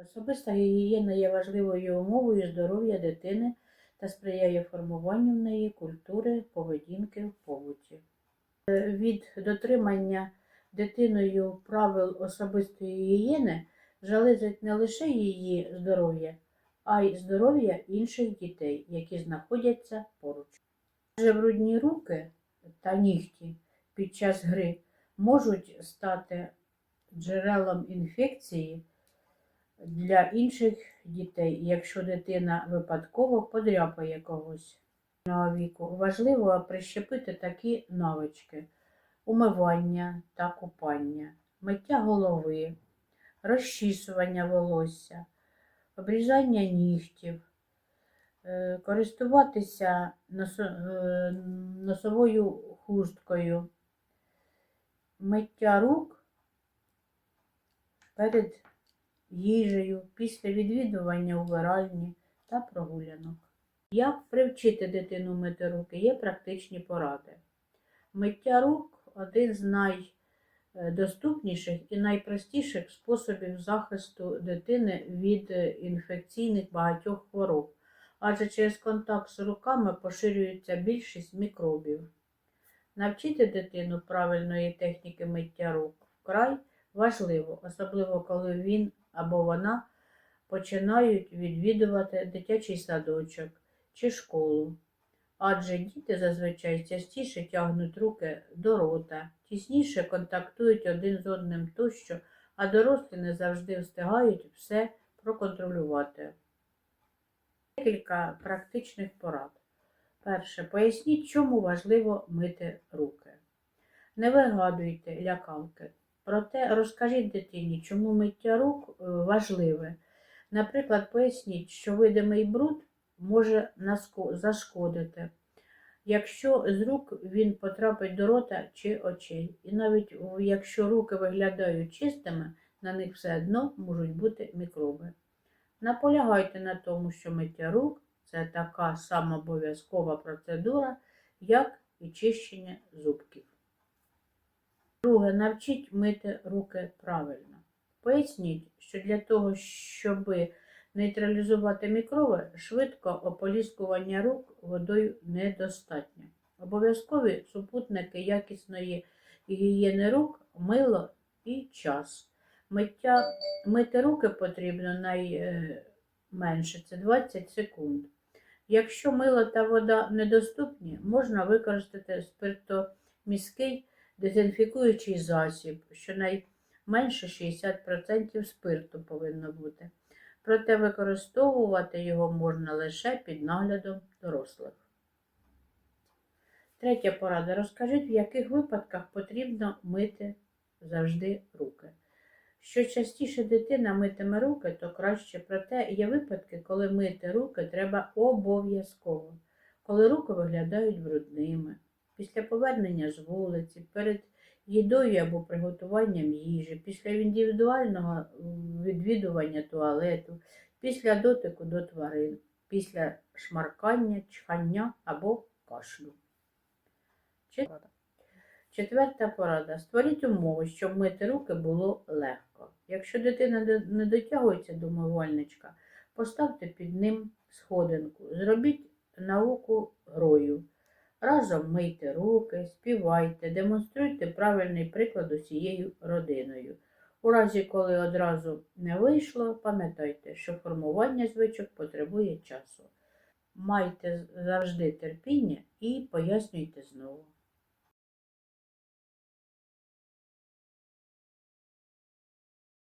Особиста гігієна є важливою умовою здоров'я дитини та сприяє формуванню в неї культури поведінки в побуті. Е, Від дотримання дитиною правил особистої гігієни залежить не лише її здоров'я, а й здоров'я інших дітей, які знаходяться поруч. Брудні руки та нігті під час гри можуть стати джерелом інфекції для інших дітей, якщо дитина випадково подряпає когось віку. Важливо прищепити такі навички: умивання та купання, миття голови, розчісування волосся, обрізання нігтів, е, користуватися е, носовою хусткою, миття рук перед їжею, після відвідування вбиральні та прогулянок. Як привчити дитину мити руки? Є практичні поради. Миття рук один з найдоступніших і найпростіших способів захисту дитини від е, інфекційних багатьох хвороб, адже через контакт з руками поширюється більшість мікробів. Навчити дитину правильної техніки миття рук вкрай важливо, особливо коли він або вона починають відвідувати дитячий садочок чи школу. Адже діти зазвичай частіше тягнуть руки до рота, тісніше контактують один з одним тощо, а дорослі не завжди встигають все проконтролювати. Декілька практичних порад. Перше, поясніть, чому важливо мити руки. Не вигадуйте лякалки. Проте розкажіть дитині, чому миття рук е, важливе. Наприклад, поясніть, що видимий бруд може зашкодити, якщо з рук він потрапить до рота чи очей. І навіть якщо руки виглядають чистими, на них все одно можуть бути мікроби. Наполягайте на тому, що миття рук це така сама обов'язкова процедура, як і чищення зубків. Друге, навчіть мити руки правильно. Поясніть, що для того, щоб нейтралізувати мікроби, швидко ополіскування рук водою недостатньо. Обов'язкові супутники якісної гігієни рук, мило і час. Миття, мити руки потрібно найменше це 20 секунд. Якщо мило та вода недоступні, можна використати спиртоміський дезінфікуючий засіб, щонайменше 60% спирту повинно бути. Проте використовувати його можна лише під наглядом дорослих. Третя порада. Розкажіть, в яких випадках потрібно мити завжди руки. Що частіше дитина митиме руки, то краще. Проте є випадки, коли мити руки треба обов'язково, коли руки виглядають брудними, після повернення з вулиці, перед їдою або приготуванням їжі, після індивідуального відвідування туалету, після дотику до тварин, після шмаркання, чхання або кашлю. Четверта. Порада. Створіть умови, щоб мити руки було легко. Якщо дитина не дотягується до мивальничка, поставте під ним сходинку, зробіть науку грою. Разом мийте руки, співайте, демонструйте правильний приклад усією родиною. У разі, коли одразу не вийшло, пам'ятайте, що формування звичок потребує часу. Майте завжди терпіння і пояснюйте знову.